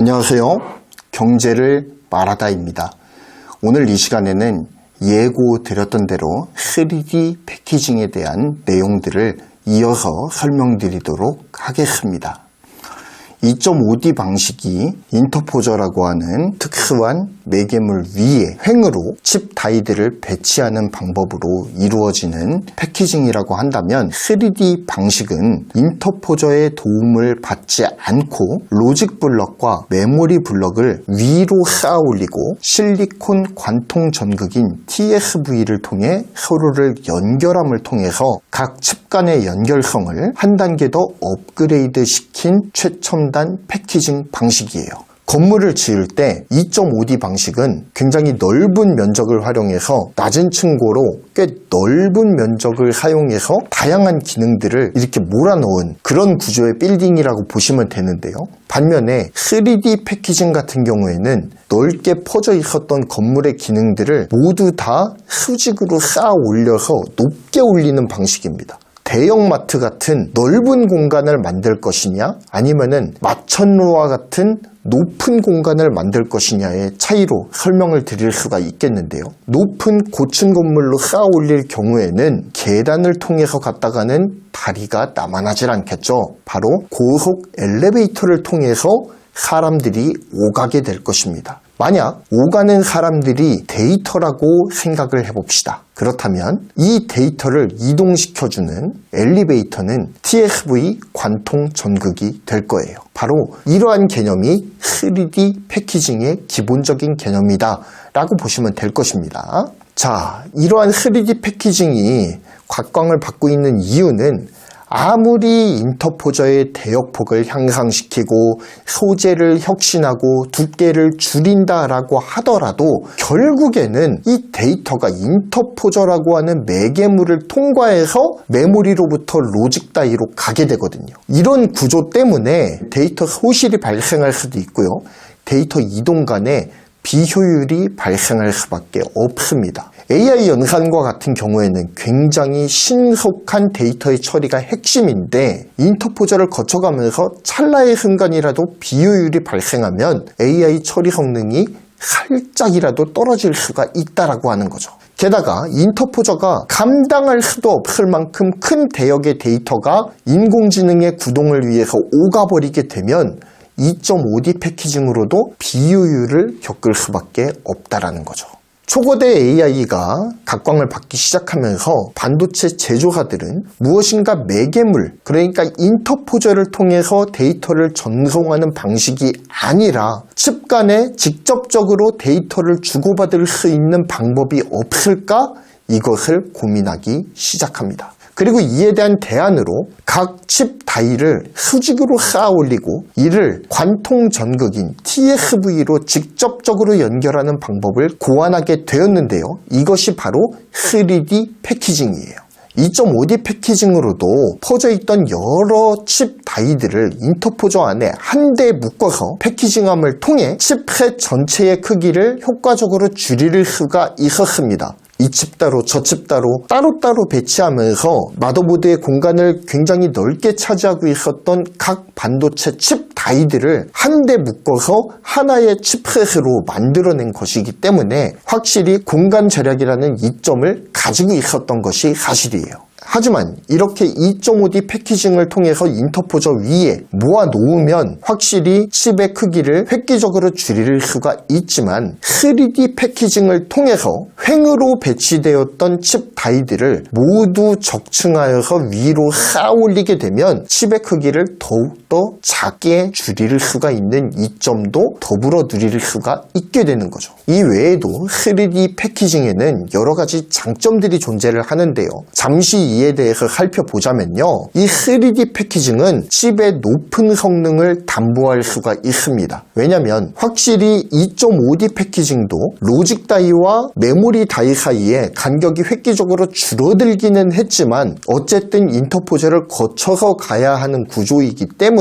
안녕하세요. 경제를 말하다입니다. 오늘 이 시간에는 예고 드렸던 대로 3D 패키징에 대한 내용들을 이어서 설명드리도록 하겠습니다. 2.5D 방식이 인터포저라고 하는 특수한 매개물 위에 횡으로 칩 다이들을 배치하는 방법으로 이루어지는 패키징이라고 한다면 3D 방식은 인터포저의 도움을 받지 않고 로직 블럭과 메모리 블럭을 위로 쌓아 올리고 실리콘 관통 전극인 TSV를 통해 서로를 연결함을 통해서 각 칩 간의 연결성을 한 단계 더 업그레이드 시킨 최첨단 패키징 방식이에요. 건물을 지을 때 2.5D 방식은 굉장히 넓은 면적을 활용해서 낮은 층고로 꽤 넓은 면적을 사용해서 다양한 기능들을 이렇게 몰아넣은 그런 구조의 빌딩이라고 보시면 되는데요. 반면에 3D 패키징 같은 경우에는 넓게 퍼져 있었던 건물의 기능들을 모두 다 수직으로 쌓아 올려서 높게 올리는 방식입니다. 대형마트 같은 넓은 공간을 만들 것이냐 아니면은 마천루와 같은 높은 공간을 만들 것이냐의 차이로 설명을 드릴 수가 있겠는데요. 높은 고층 건물로 쌓아 올릴 경우에는 계단을 통해서 갔다가는 다리가 남아나질 않겠죠. 바로 고속 엘리베이터를 통해서 사람들이 오가게 될 것입니다. 만약 오가는 사람들이 데이터라고 생각을 해봅시다. 그렇다면 이 데이터를 이동시켜주는 엘리베이터는 TSV 관통 전극이 될 거예요. 바로 이러한 개념이 3D 패키징의 기본적인 개념이다 라고 보시면 될 것입니다. 자, 이러한 3D 패키징이 각광을 받고 있는 이유는 아무리 인터포저의 대역폭을 향상시키고 소재를 혁신하고 두께를 줄인다라고 하더라도 결국에는 이 데이터가 인터포저라고 하는 매개물을 통과해서 메모리로부터 로직 다이로 가게 되거든요. 이런 구조 때문에 데이터 소실이 발생할 수도 있고요. 데이터 이동 간에 비효율이 발생할 수밖에 없습니다. AI 연산과 같은 경우에는 굉장히 신속한 데이터의 처리가 핵심인데 인터포저를 거쳐가면서 찰나의 순간이라도 비효율이 발생하면 AI 처리 성능이 살짝이라도 떨어질 수가 있다라고 하는 거죠. 게다가 인터포저가 감당할 수도 없을 만큼 큰 대역의 데이터가 인공지능의 구동을 위해서 오가버리게 되면 2.5D 패키징으로도 비효율을 겪을 수밖에 없다라는 거죠. 초거대 AI가 각광을 받기 시작하면서 반도체 제조사들은 무엇인가 매개물, 그러니까 인터포저를 통해서 데이터를 전송하는 방식이 아니라 칩 간에 직접적으로 데이터를 주고받을 수 있는 방법이 없을까? 이것을 고민하기 시작합니다. 그리고 이에 대한 대안으로 각 칩 다이를 수직으로 쌓아 올리고 이를 관통 전극인 TSV로 직접적으로 연결하는 방법을 고안하게 되었는데요. 이것이 바로 3D 패키징이에요. 2.5D 패키징으로도 퍼져 있던 여러 칩 다이들을 인터포저 안에 한데 묶어서 패키징함을 통해 칩셋 전체의 크기를 효과적으로 줄일 수가 있었습니다. 이 칩 따로 저 칩 따로 따로따로 배치하면서 마더보드의 공간을 굉장히 넓게 차지하고 있었던 각 반도체 칩 다이들을 한데 묶어서 하나의 칩셋으로 만들어낸 것이기 때문에 확실히 공간 절약이라는 이점을 가지고 있었던 것이 사실이에요. 하지만 이렇게 2.5D 패키징을 통해서 인터포저 위에 모아 놓으면 확실히 칩의 크기를 획기적으로 줄일 수가 있지만 3D 패키징을 통해서 횡으로 배치되었던 칩 다이들을 모두 적층하여서 위로 쌓아 올리게 되면 칩의 크기를 더욱 더 작게 줄일 수가 있는 이점도 더불어 누릴 수가 있게 되는 거죠. 이 외에도 3D 패키징에는 여러 가지 장점들이 존재를 하는데요. 잠시 이에 대해서 살펴보자면요. 이 3D 패키징은 칩의 높은 성능을 담보할 수가 있습니다. 왜냐하면 확실히 2.5D 패키징도 로직 다이와 메모리 다이 사이에 간격이 획기적으로 줄어들기는 했지만 어쨌든 인터포저를 거쳐서 가야 하는 구조이기 때문에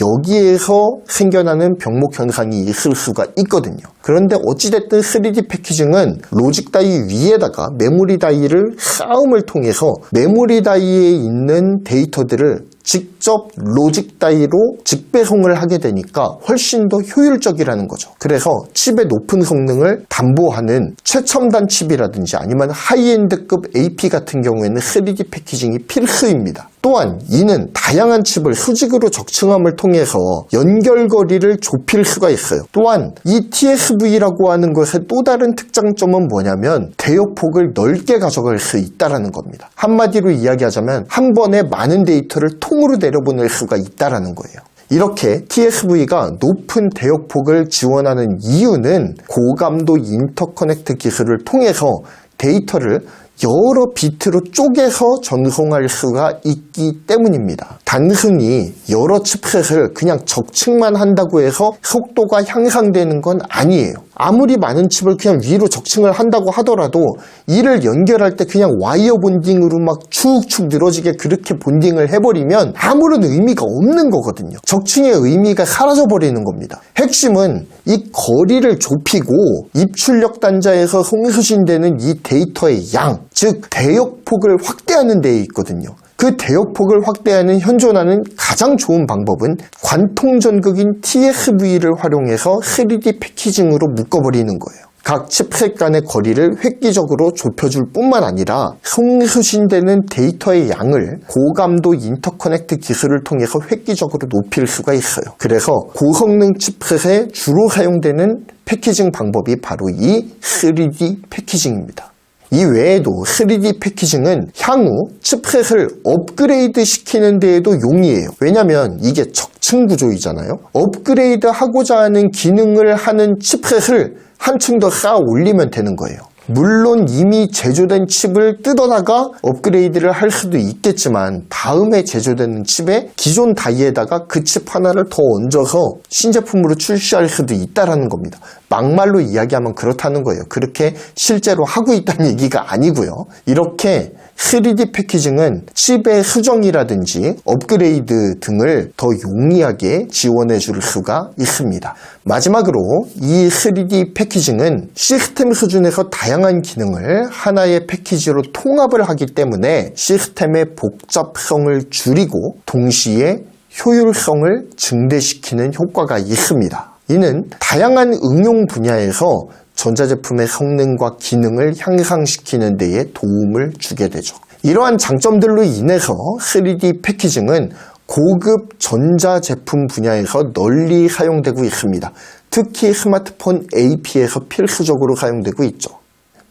여기에서 생겨나는 병목 현상이 있을 수가 있거든요. 그런데 어찌됐든 3D 패키징은 로직 다이 위에다가 메모리 다이를 쌓음을 통해서 메모리 다이에 있는 데이터들을 직접 로직 다이로 직배송을 하게 되니까 훨씬 더 효율적이라는 거죠. 그래서 칩의 높은 성능을 담보하는 최첨단 칩이라든지 아니면 하이엔드급 AP 같은 경우에는 3D 패키징이 필수입니다. 또한 이는 다양한 칩을 수직으로 적층함을 통해서 연결거리를 좁힐 수가 있어요. 또한 이 TSV라고 하는 것의 또 다른 특장점은 뭐냐면 대역폭을 넓게 가져갈 수 있다는 겁니다. 한마디로 이야기하자면 한 번에 많은 데이터를 통으로 내려보낼 수가 있다는 거예요. 이렇게 TSV가 높은 대역폭을 지원하는 이유는 고감도 인터커넥트 기술을 통해서 데이터를 여러 비트로 쪼개서 전송할 수가 있기 때문입니다. 단순히 여러 칩셋을 그냥 적층만 한다고 해서 속도가 향상되는 건 아니에요. 아무리 많은 칩을 그냥 위로 적층을 한다고 하더라도 이를 연결할 때 그냥 와이어 본딩으로 막 축축 늘어지게 그렇게 본딩을 해버리면 아무런 의미가 없는 거거든요. 적층의 의미가 사라져버리는 겁니다. 핵심은 이 거리를 좁히고 입출력 단자에서 송수신되는 이 데이터의 양, 즉 대역폭을 확대하는 데에 있거든요. 그 대역폭을 확대하는 현존하는 가장 좋은 방법은 관통전극인 TSV를 활용해서 3D 패키징으로 묶어버리는 거예요. 각 칩셋 간의 거리를 획기적으로 좁혀줄 뿐만 아니라 송수신되는 데이터의 양을 고감도 인터커넥트 기술을 통해서 획기적으로 높일 수가 있어요. 그래서 고성능 칩셋에 주로 사용되는 패키징 방법이 바로 이 3D 패키징입니다. 이 외에도 3D 패키징은 향후 칩셋을 업그레이드 시키는 데에도 용이해요. 왜냐면 이게 적층 구조이잖아요. 업그레이드 하고자 하는 기능을 하는 칩셋을 한층 더 쌓아 올리면 되는 거예요. 물론 이미 제조된 칩을 뜯어다가 업그레이드를 할 수도 있겠지만 다음에 제조되는 칩에 기존 다이에다가 그 칩 하나를 더 얹어서 신제품으로 출시할 수도 있다라는 겁니다. 막말로 이야기하면 그렇다는 거예요. 그렇게 실제로 하고 있다는 얘기가 아니고요. 이렇게 3D 패키징은 칩의 수정이라든지 업그레이드 등을 더 용이하게 지원해 줄 수가 있습니다. 마지막으로 이 3D 패키징은 시스템 수준에서 다양한 기능을 하나의 패키지로 통합을 하기 때문에 시스템의 복잡성을 줄이고 동시에 효율성을 증대시키는 효과가 있습니다. 이는 다양한 응용 분야에서 전자제품의 성능과 기능을 향상시키는 데에 도움을 주게 되죠. 이러한 장점들로 인해서 3D 패키징은 고급 전자제품 분야에서 널리 사용되고 있습니다. 특히 스마트폰 AP에서 필수적으로 사용되고 있죠.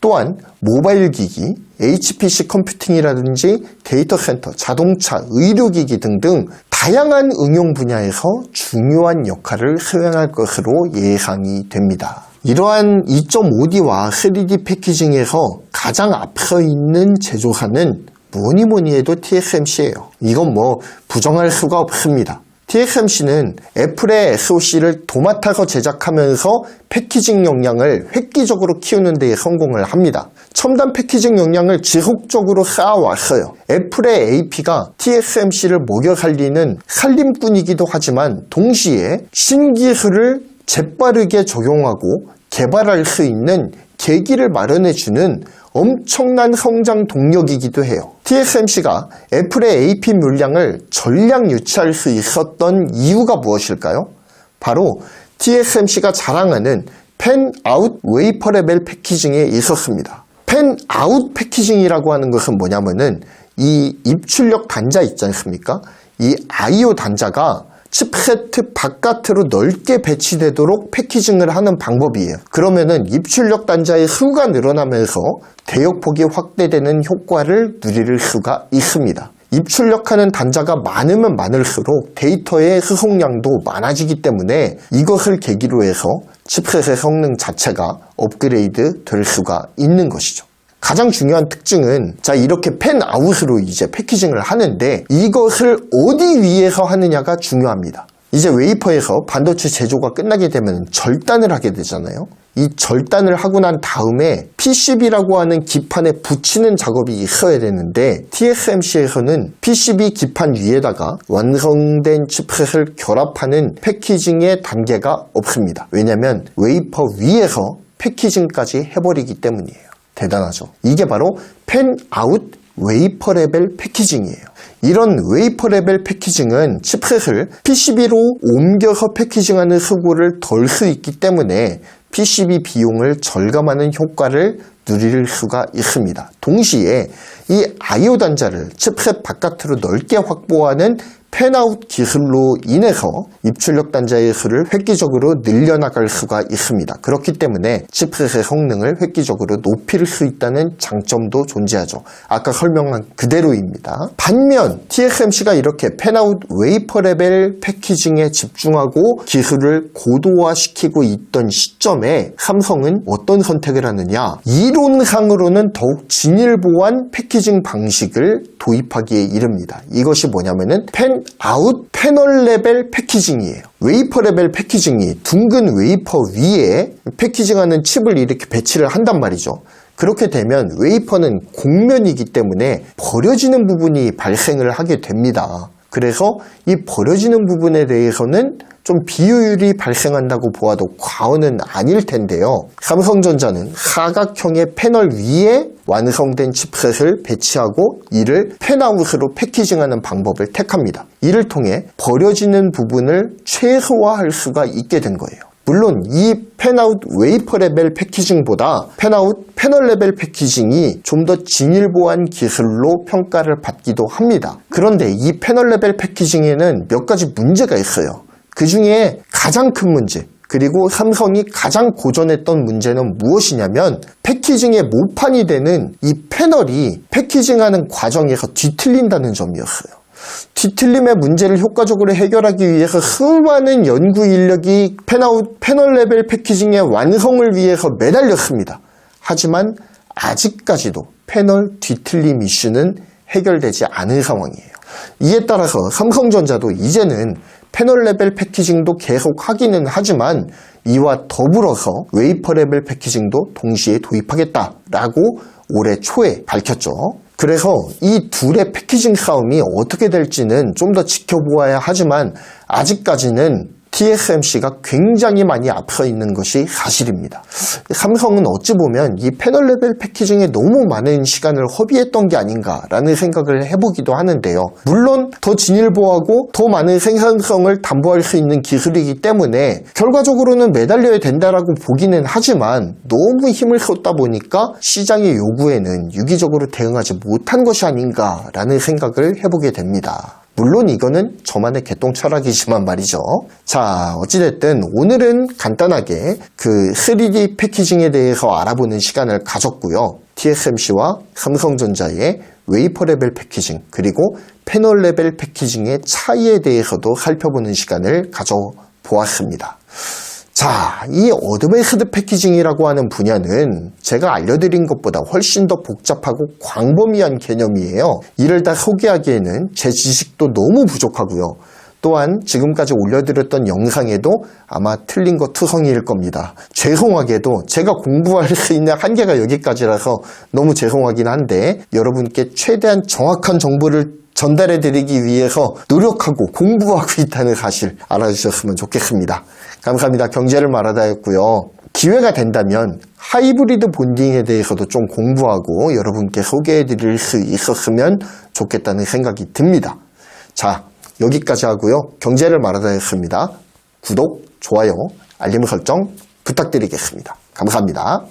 또한 모바일 기기, HPC 컴퓨팅이라든지 데이터 센터, 자동차, 의료기기 등등 다양한 응용 분야에서 중요한 역할을 수행할 것으로 예상이 됩니다. 이러한 2.5D와 3D 패키징에서 가장 앞서 있는 제조사는 뭐니 뭐니 해도 TSMC예요. 이건 뭐 부정할 수가 없습니다. TSMC는 애플의 SoC를 도맡아서 제작하면서 패키징 역량을 획기적으로 키우는 데에 성공을 합니다. 첨단 패키징 역량을 지속적으로 쌓아왔어요. 애플의 AP가 TSMC를 먹여 살리는 살림꾼이기도 하지만 동시에 신기술을 재빠르게 적용하고 개발할 수 있는 계기를 마련해주는 엄청난 성장 동력이기도 해요. TSMC가 애플의 AP 물량을 전량 유치할 수 있었던 이유가 무엇일까요? 바로 TSMC가 자랑하는 펜아웃 웨이퍼 레벨 패키징에 있었습니다. 펜아웃 패키징이라고 하는 것은 뭐냐면은 이 입출력 단자 있지 않습니까? 이 IO 단자가 칩세트 바깥으로 넓게 배치되도록 패키징을 하는 방법이에요. 그러면은 입출력 단자의 수가 늘어나면서 대역폭이 확대되는 효과를 누릴 수가 있습니다. 입출력하는 단자가 많으면 많을수록 데이터의 수송량도 많아지기 때문에 이것을 계기로 해서 칩셋의 성능 자체가 업그레이드 될 수가 있는 것이죠. 가장 중요한 특징은 자 이렇게 펜 아웃으로 이제 패키징을 하는데 이것을 어디 위에서 하느냐가 중요합니다. 이제 웨이퍼에서 반도체 제조가 끝나게 되면 절단을 하게 되잖아요. 이 절단을 하고 난 다음에 PCB라고 하는 기판에 붙이는 작업이 있어야 되는데 TSMC에서는 PCB 기판 위에다가 완성된 칩셋을 결합하는 패키징의 단계가 없습니다. 왜냐하면 웨이퍼 위에서 패키징까지 해버리기 때문이에요. 대단하죠. 이게 바로 펜아웃 웨이퍼 레벨 패키징이에요. 이런 웨이퍼 레벨 패키징은 칩셋을 PCB로 옮겨서 패키징하는 수고를 덜 수 있기 때문에 PCB 비용을 절감하는 효과를 누릴 수가 있습니다. 동시에 이 IO 단자를 칩셋 바깥으로 넓게 확보하는 팬아웃 기술로 인해서 입출력 단자의 수를 획기적으로 늘려나갈 수가 있습니다. 그렇기 때문에 칩셋의 성능을 획기적으로 높일 수 있다는 장점도 존재하죠. 아까 설명한 그대로입니다. 반면 TSMC가 이렇게 팬아웃 웨이퍼 레벨 패키징에 집중하고 기술을 고도화시키고 있던 시점에 삼성은 어떤 선택을 하느냐 이론상으로는 더욱 진일보한 패키징 방식을 도입하기에 이릅니다. 이것이 뭐냐면은 팬 아웃 패널 레벨 패키징이에요. 웨이퍼 레벨 패키징이 둥근 웨이퍼 위에 패키징하는 칩을 이렇게 배치를 한단 말이죠. 그렇게 되면 웨이퍼는 곡면이기 때문에 버려지는 부분이 발생을 하게 됩니다. 그래서 이 버려지는 부분에 대해서는 좀 비효율이 발생한다고 보아도 과언은 아닐 텐데요. 삼성전자는 사각형의 패널 위에 완성된 칩셋을 배치하고 이를 팬아웃으로 패키징하는 방법을 택합니다. 이를 통해 버려지는 부분을 최소화할 수가 있게 된 거예요. 물론 이 팬아웃 웨이퍼 레벨 패키징보다 팬아웃 패널 레벨 패키징이 좀 더 진일보한 기술로 평가를 받기도 합니다. 그런데 이 패널 레벨 패키징에는 몇 가지 문제가 있어요. 그 중에 가장 큰 문제, 그리고 삼성이 가장 고전했던 문제는 무엇이냐면 패키징의 모판이 되는 이 패널이 패키징하는 과정에서 뒤틀린다는 점이었어요. 뒤틀림의 문제를 효과적으로 해결하기 위해서 수많은 연구 인력이 팬아웃 패널 레벨 패키징의 완성을 위해서 매달렸습니다. 하지만 아직까지도 패널 뒤틀림 이슈는 해결되지 않은 상황이에요. 이에 따라서 삼성전자도 이제는 패널 레벨 패키징도 계속 하기는 하지만 이와 더불어서 웨이퍼 레벨 패키징도 동시에 도입하겠다라고 올해 초에 밝혔죠. 그래서 이 둘의 패키징 싸움이 어떻게 될지는 좀 더 지켜보아야 하지만 아직까지는 TSMC가 굉장히 많이 앞서 있는 것이 사실입니다. 삼성은 어찌 보면 이 패널 레벨 패키징에 너무 많은 시간을 허비했던 게 아닌가라는 생각을 해보기도 하는데요. 물론 더 진일보하고 더 많은 생산성을 담보할 수 있는 기술이기 때문에 결과적으로는 매달려야 된다라고 보기는 하지만 너무 힘을 쏟다 보니까 시장의 요구에는 유기적으로 대응하지 못한 것이 아닌가라는 생각을 해보게 됩니다. 물론 이거는 저만의 개똥 철학이지만 말이죠. 자, 어찌됐든 오늘은 간단하게 그 3D 패키징에 대해서 알아보는 시간을 가졌고요. TSMC와 삼성전자의 웨이퍼 레벨 패키징 그리고 패널 레벨 패키징의 차이에 대해서도 살펴보는 시간을 가져보았습니다. 자, 이 어드밴스드 패키징이라고 하는 분야는 제가 알려드린 것보다 훨씬 더 복잡하고 광범위한 개념이에요. 이를 다 소개하기에는 제 지식도 너무 부족하고요. 또한 지금까지 올려드렸던 영상에도 아마 틀린 거 투성이일 겁니다. 죄송하게도 제가 공부할 수 있는 한계가 여기까지라서 너무 죄송하긴 한데 여러분께 최대한 정확한 정보를 전달해 드리기 위해서 노력하고 공부하고 있다는 사실 알아주셨으면 좋겠습니다. 감사합니다. 경제를 말하다였고요. 기회가 된다면 하이브리드 본딩에 대해서도 좀 공부하고 여러분께 소개해 드릴 수 있었으면 좋겠다는 생각이 듭니다. 자, 여기까지 하고요. 경제를 말하다였습니다. 구독, 좋아요, 알림 설정 부탁드리겠습니다. 감사합니다.